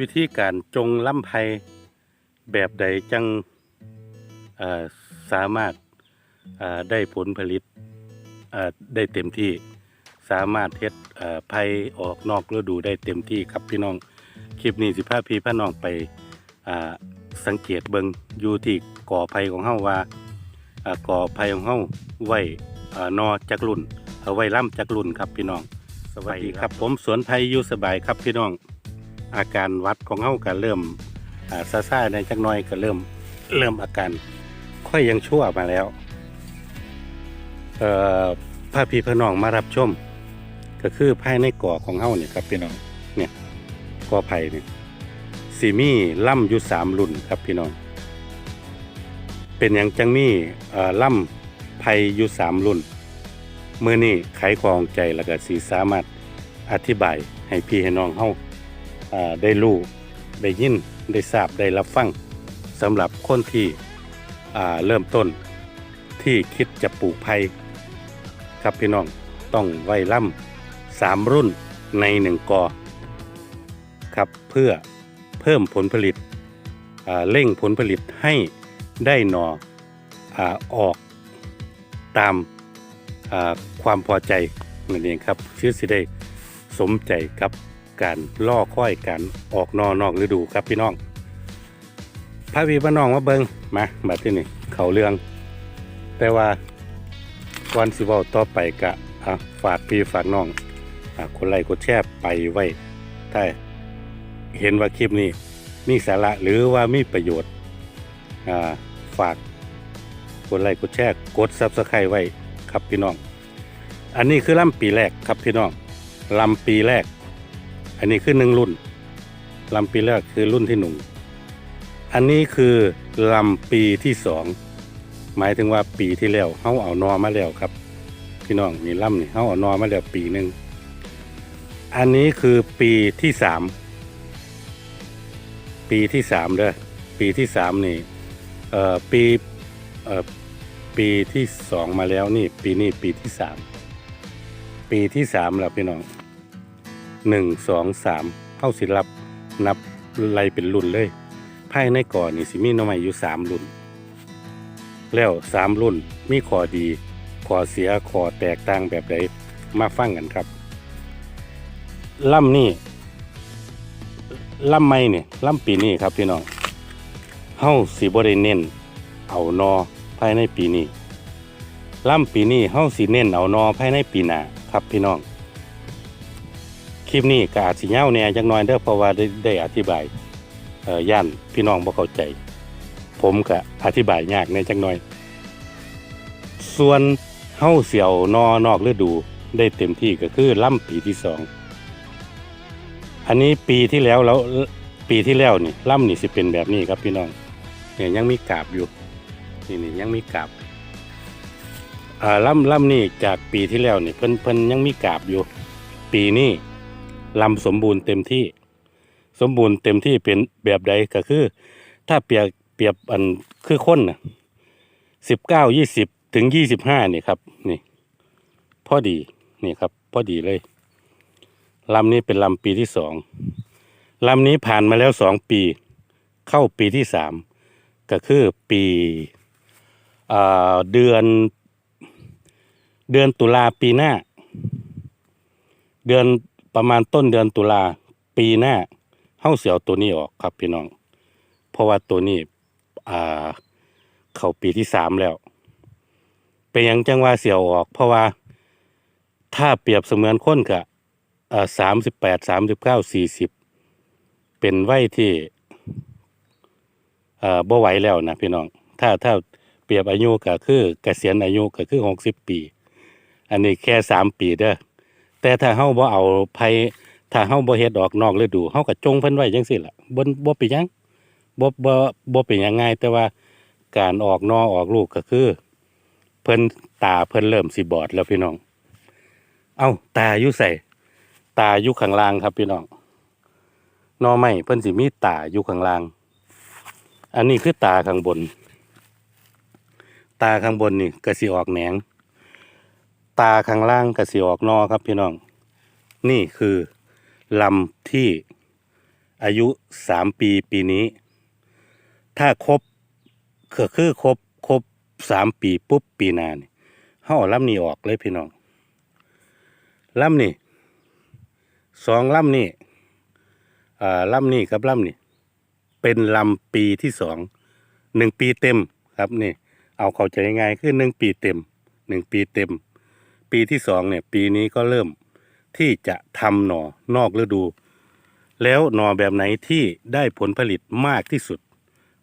วิธีการจงลำไพแบบใดจังเอ่อสามารถเอ่อได้ผลผลิตเอ่อได้เต็มที่สามารถเฮ็ดเอ่อไผออกนอกฤดูได้เต็มที่ครับพี่น้อง คลิปนี้สิพาพี่พาน้องไปอ่าสังเกตเบิงอยู่ที่ก่อไผ่ของเฮาว่าอ่าก่อไผ่ของเฮาไว้อ่านอจักรุ่นเอาไว้ล่ำจักรุ่นครับพี่น้องสวัสดีครับ ผมสวนไผ่อยู่สบายครับพี่น้อง อาการวัดของเฮาก็เริ่มอ่าซาซาในจักน้อยก็เริ่มเริ่มอาการค่อยยังชั่วมาแล้วเอ่อพาพี่พาน้องมารับชม ก็คือภายในก่อของเฮาเนี่ยครับพี่น้องเนี่ยก่อไผ่เนี่ยสีมีล่ำอยู่สามรุ่นครับพี่น้องเป็นอย่างจังมีล่ำไผ่อยู่สามรุ่นเมื่อนี้ไขความใจแล้วก็สีสามารถอธิบายให้พี่ให้น้องเฮาอ่า ได้รู้ได้ยินได้ทราบได้รับฟังสำหรับคนที่เริ่มต้นที่คิดจะปลูกไผ่ครับพี่น้องต้องไว้ล่ำสามรุ่นในหนึ่งกอครับเพื่อเพิ่มผลผลิตเร่งผลผลิตให้ได้หนออออกตามความพอใจนั่นเองครับชื่อสิได้สมใจกับ การล่อค่อยการออกนอนอกฤดูครับพี่น้องพระวีพระน้องมาเบิงมาบัดที่นี่เขาเรื่อง แต่ว่าก่อนสิเว้าต่อไปกะฝากพี่ฝากน้องอคนไลค์กดแชร์ไปไว้ถ้าเห็นว่าคลิปนี้มีสาระหรือว่ามีประโยชน์ฝากกดไลค์กดแชร์กดซับสไครต์ไว้ครับพี่น้อง อันนี้คือลำปีแรกครับพี่น้องลำปีแรก อันนี้คือหนึ่งรุ่นลำปีแรกคือรุ่นที่หนึ่งอันนี้คือลำปีที่สองหมายถึงว่าปีที่แล้วเขาเอานอมาแล้วครับ พี่น้องนี่ลำนี่เขาเอานอมาแล้วปีหนึ่งอันนี้คือปีที่สามปีที่สามเด้อปีที่สามนี่เอ่อปีเอ่อปีที่สองมาแล้วนี่ ปีนี้ปีที่สามปีที่สามแล้วพี่น้อง หนึ่งสองสามเข้าสิรับนับไล่เป็นรุ่นเลยภายในก่อนนี่สิมีหน้องใหม่อยู่สามรุ่น แล้วสามรุ่นมีข้อดีข้อเสียข้อแตกต่างแบบใดมาฟังกันครับล่ำนี่ล่ำไม่เนี่ยล่ำปีนี้ครับพี่น้องเฮาสิบ่ได้เน้นเอานอภายในปีนี้ล่ำปีนี้เฮาสิเน้นเอานอภายในปีหน้าครับพี่น้อง คลิปนี้ก็อาจสิยาแหน่จักหน่อยเด้อเพราะว่าได้ได้อธิบายเอ่อย่านพี่น้องบ่เข้าใจ ผมก็อธิบายยากในจักหน่อย ส่วนเฮาเสียวนอนอกฤดูได้เต็มที่ก็คือล่ำปีที่สองอันนี้ปีที่แล้วแล้วปีที่แล้วนี่ล่ำนี่สิเป็นแบบนี้ครับพี่น้องเนี่ยยังมีกาบอยู่นี่นี่ยังมีกาบอ่าล่ำล่ำนี่จากปีที่แล้วนี่เพิ่นเพิ่นยังมีกาบอยู่ ปีนี้ ลำสมบูรณ์เต็มที่ สมบูรณ์เต็มที่เป็นแบบใดก็คือ ถ้าเปรียบเปรียบอันคือคนนะสิบเก้ายี่สิบถึงยี่สิบห้านี่ครับ นี่พอดีนี่ครับพอดีเลยลำนี้เป็นลำปีที่สองลำนี้ผ่านมาแล้วสองปี เข้าปีที่สามก็คือปีอ่าเดือน เดือนตุลาปีหน้า เดือน ประมาณต้นเดือนตุลาปีหน้าเฮ้าเสียวตัวนี้ออกครับพี่น้อง เพราะว่าตัวนี้อ่าเข้าปีที่สามแล้ว เป็นยังจังว่าเสียวออก เพราะว่าถ้าเปรียบเสมือนคนกับสามสิบแปดสามสิบเก้าสี่สิบเป็นวัยที่บ่ไหวแล้วนะพี่น้อง ถ้าถ้าเปรียบอายุก็คือเกษียณอายุก็คือหกสิบปี อันนี้แค่สามปีเด้อ แต่ถ้าเฮาบ่เอาภัยถ้าเฮาบ่เฮ็ดออกนอกฤดูเฮาก็จงเพิ่นไว้จังซี่ล่ะบ่บ่เป็นหยังบ่บ่บ่เป็นหยังง่าย แต่ว่าการออกนอออกลูกก็คือ เพิ่นตาเพิ่นเริ่มสิบอดแล้วพี่น้อง เอ้าตาอยู่ใส่ตาอยู่ข้างล่างครับพี่น้องนอไม้เพิ่นสิมีตาอยู่ข้างล่าง อันนี้คือตาข้างบน ตาข้างบนนี่ก็สิออกแหนง ตาข้างล่างก็สิออกนอครับพี่น้อง นี่คือลำที่อายุสามปีปีนี้ ถ้าครบก็คือครบครบสามปีปุ๊บปีนานี่เฮาอลำนี้ออกเลยพี่น้องลำนี่สองลำนี่อ่าลำนี่กับลำนี่เป็นลำปีที่สองหนึ่งปีเต็มครับนี่ เอาเข้าใจง่ายคือหนึ่งปีเต็มหนึ่งปีเต็ม ปีที่สองเนี่ยปีนี้ก็เริ่มที่จะทำหน่อนอกฤดู แล้วหน่อแบบไหนที่ได้ผลผลิตมากที่สุด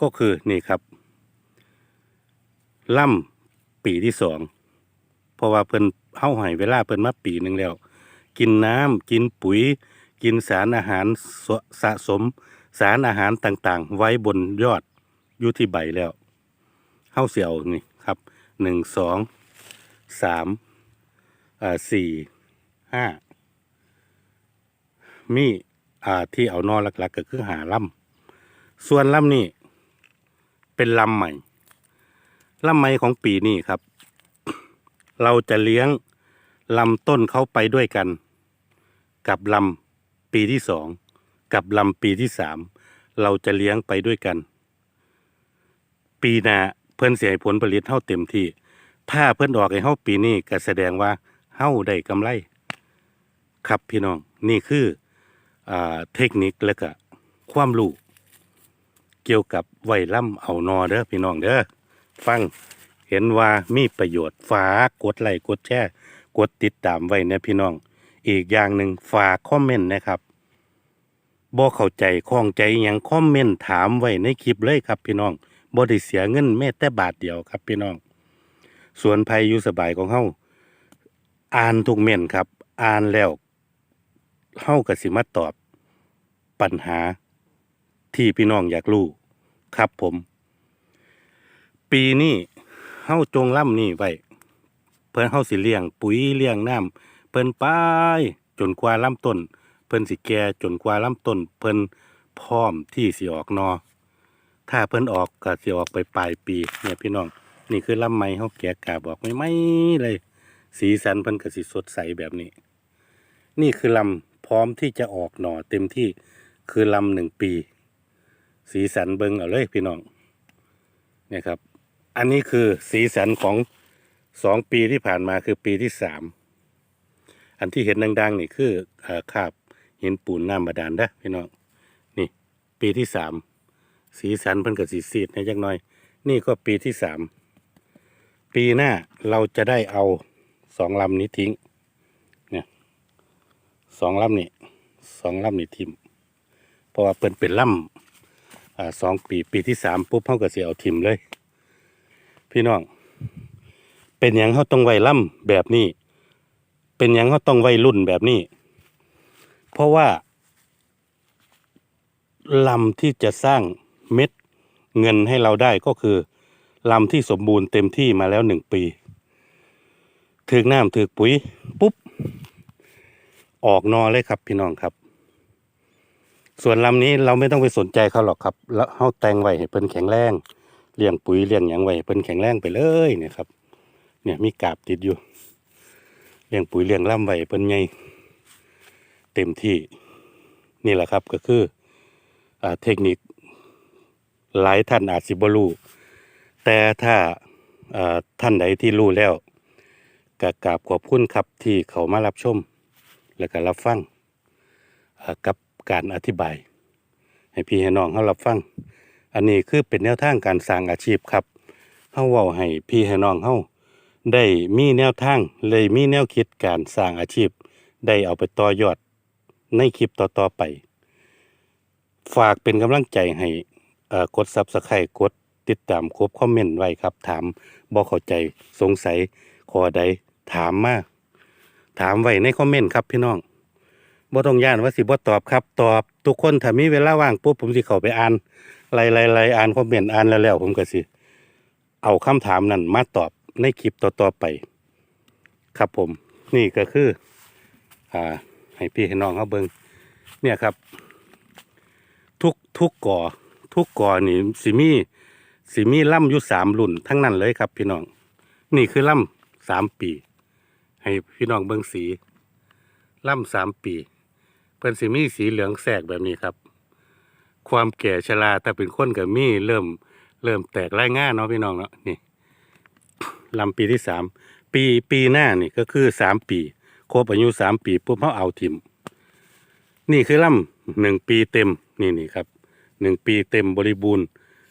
ก็คือนี่ครับล่ำปีที่สองเพราะว่าเพิ่นเฮาให้เวลาเพิ่นมาปีหนึ่งแล้ว กินน้ำกินปุ๋ย กินสารอาหารสสะสม สารอาหารต่างๆ ไว้บนยอดอยู่ที่ใบแล้วเฮาเสียวนี่ครับหนึ่งสองสาม สี่ห้ามีอ่าที่เอานอหลักๆก็คือหาลำส่วนลำนี่เป็นลำใหม่ลำไม้ของปีนี้ครับ เราจะเลี้ยงลำต้นเขาไปด้วยกัน กับลำปีที่สองกับลำปีที่สามเราจะเลี้ยงไปด้วยกัน ปีหน้าเพิ่นเสียผลผลิตเท่าเต็มที่ ถ้าเพิ่นออกให้เฮาปีนี้ก็แสดงว่า เฮาได้กำไร ครับพี่น้องนี่คืออเทคนิคและก็ความรู้เกี่ยวกับไวล่ำเอานอเด้อพี่น้องเด้อฟังเห็นว่ามีประโยชน์ฝากกดไลค์กดแชร์กดติดตามไว้นะพี่น้อง อีกอย่างหนึ่งฝากคอมเมนต์นะครับบ่เข้าใจข้องใจอหยังคอมเมนต์ถามไว้ในคลิปเลยครับพี่น้องบ่ได้เสียเงินแม้แต่บาทเดียวครับพี่น้อง ส่วนภัยอยู่สบายของเฮา อ่านทุกเม่นครับ อ่านแล้วเฮาก็สิมาตอบปัญหาที่พี่น้องอยากรู้ครับผม ปีนี้เฮาจงล่ำนี่ไว้เพิ่นเฮาสิเลี้ยง ปุ๋ยเลี้ยงน้ำเพิ่นไปจนกว่าลำต้น เพิ่นสิแก่จนกว่าลำต้น เพิ่นพร้อมที่สิออกนอ ถ้าเพิ่นออกก็สิออกไปปลายปี เนี่ยพี่น้อง นี่คือลำไม้เฮาแกะกาบออกไม่ไม่เลย สีสันเพิ่นก็สิสดใสแบบนี้ นี่คือลำพร้อมที่จะออกหน่อเต็มที่คือลำหนึ่งปี สีสันเบิงเอาเลยพี่น้องเนี่ยครับ อันนี้คือสีสันของสองปีที่ผ่านมาคือปีที่สามอันที่เห็นดังๆนี่คืออ่อคาบหินปูนน้ำบาดาลนะพี่น้องนี่ ปีที่สามสีสันเพิ่นกับสีสีดในจักหน่อย นี่ก็ปีที่สามปีหน้าเราจะได้เอา สองลำนี้ทิ้ง เนี่ยสองลำนี่สองลำนี่ทิมเพราะว่าเพิ่นเป็นลำอ่าสองปีปีที่สามปุ๊บเขาก็สิเอาทิมเลย พี่น้อง เป็นหยังเขาต้องไว้ล่ำแบบนี้ เป็นหยังเขาต้องไว้รุ่นแบบนี้ เพราะว่าลำที่จะสร้างเม็ดเงินให้เราได้ก็คือลำที่สมบูรณ์เต็มที่มาแล้วหนึ่งปี ถือกน้ำถือกปุ๋ยปุ๊บ ออกนอเลยครับ พี่น้องครับ ส่วนลำนี้เราไม่ต้องไปสนใจเขาหรอกครับ แล้วเฮาแตงไว้ให้เพิ่นแข็งแรงเลี้ยงปุ๋ยเลี้ยงหยังไว้ให้เพิ่นแข็งแรงไปเลยเนี่ยครับ เนี่ยมีกาบติดอยู่เลี้ยงปุ๋ยเลี้ยงล่ำไว้ให้เพิ่นใหญ่เต็มที่นี่แหละครับก็คืออเทคนิคหลายท่านอาจสิบรู้แต่ถ้าอ่าท่านใดที่รู้แล้ว ก็กราบขอบคุณครับที่เขามารับชม และก็รับฟังกับการอธิบาย ให้พี่ให้น้องเขารับฟัง อันนี้คือเป็นแนวทางการสร้างอาชีพครับเฮาเว้าให้พี่ให้น้องเฮาได้มีแนวทางเลยมีแนวคิดการสร้างอาชีพ ได้เอาไปต่อยอดในคลิปต่อๆไป ฝากเป็นกำลังใจให้กด Subscribe กดติดตามครบคอมเมนต์ไว้ครับ ถามบ่เข้าใจสงสัยขอใด ถามมาถามไว้ในคอมเมนต์ครับพี่น้องบ่ต้องย่านว่าสิบ่ตอบครับ ตอบทุกคนถ้ามีเวลาว่างปุ๊บผมสิเข้าไปอ่านไล่ๆๆอ่านคอมเมนต์อ่านแล้วแล้วผมก็สิเอาคำถามนั้นมาตอบในคลิปต่อๆไป ครับผม นี่ก็คือ อ่า ให้พี่ให้น้องเขาเบิงเนี่ยครับ ทุกทุกก่อ ทุกก่อนี่สิมีสิมีล่ำอยู่สามรุ่นทั้งนั้นเลยครับ พี่น้อง นี่คือล่ำสามปี ให้พี่น้องเบิงสีล่ำสามปี เพิ่นสิมีสีเหลืองแสกแบบนี้ครับ ความแก่ชราถ้าเป็นคนกับมีเริ่มเริ่มแตกไรายงาเนาะพี่น้องเนาะนี่ลำปีที่สามปีปีหน้านี่ก็คือสามปีครบอายุสามปีปุ๊บเขาเอาทิมนี่คือลำหนึ่งปีเต็มนี่นี่ครับหนึ่งปีเต็มบริบูรณ์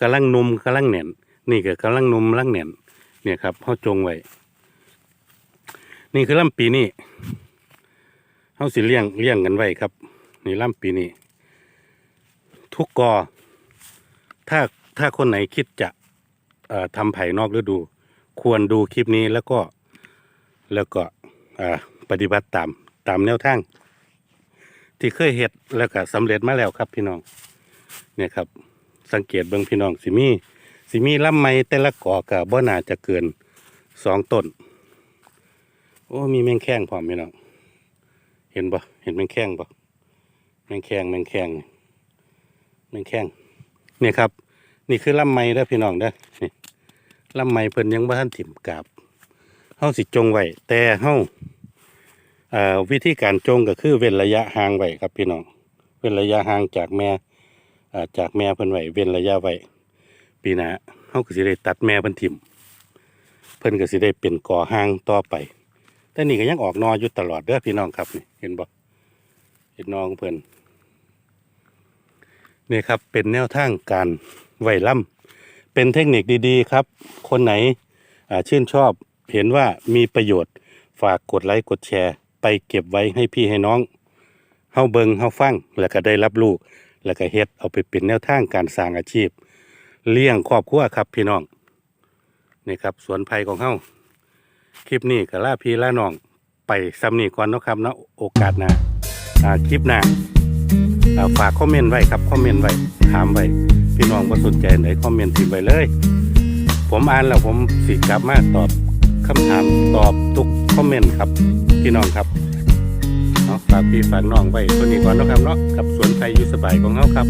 กำลังนมกำลังแน่นนี่ก็กำลังนมกำลังแน่นเนี่ยครับเขาจงไว้ นี่คือลำปีนี้เขาสิเลี้ยงเลี้ยงกันไว้ครับ นี่ลำปีนี้ทุกกอ ถ้าถ้าคนไหนคิดจะทำไผ่นอกฤดู ควรดูคลิปนี้แล้วก็แล้วก็ปฏิบัติตามตามแนวทาง ที่เคยเฮ็ดแล้วก็สำเร็จมาแล้วครับพี่น้อง เนี่ยครับ สังเกตเบิ่งพี่น้องสิมีสิมีลำไม้แต่ละกอกับบ่น่าจะเกินสองต้น โอ้มีแมงแข้งพร้อมพี่น้องเห็นบ่เห็นแมงแข้งบ่แมงแข้งแมงแข้งแมงแข้งเนี่ยครับ นี่คือลำไม้เด้พี่น้องเด้นี่ลำไม้เพิ่นยังบ่ทันถิ่มกาบเฮาสิจงไว้แต่เฮาเอ่อวิธีการจงก็คือเว้นระยะห่างไว้ครับพี่น้องเว้นระยะห่างจากแม่อ่าจากแม่เพิ่นไว้เว้นระยะไว้ปีหน้าเฮาก็สิได้ตัดแม่เพิ่นถิ่มเพิ่นก็สิได้เป็นก่อห่างต่อไป แต่นี่ก็ยังออกนออยู่ตลอดเด้อพี่น้องครับนี่เห็นบ่เห็นนอของเพิ่นนี่ครับเป็นแนวทางการไหวล่ำเป็นเทคนิคดีๆครับ คนไหนชื่นชอบเห็นว่ามีประโยชน์ฝากกดไลค์กดแชร์ ไปเก็บไว้ให้พี่ให้น้องเฮาเบิงเฮาฟังแล้วก็ได้รับรู้แล้วก็เฮ็ดเอาไปเป็นแนวทางการสร้างอาชีพ เลี้ยงครอบครัวครับพี่น้องนี่ครับสวนไผ่ของเฮา คลิปนี้ก็ลาพี่ลาน้อง ไปซ้ำนี่ก่อนนะครับนะโอกาสหน้าอ่าคลิปหน้าอ่าฝากคอมเมนต์ไว้ครับคอมเมนต์ไว้ถามไว้พี่น้องว่าสนใจไหนคอมเมนต์ทิ้งไว้เลย ผมอ่านแล้วผมสิกลับมาตอบคำถามตอบทุกคอมเมนต์ครับพี่น้องครับเนาะฝากพี่ฝากน้องไว้ตัวนี้ก่อนนะครับเนาะกับสวนไทยอยู่สบายของเฮาครับ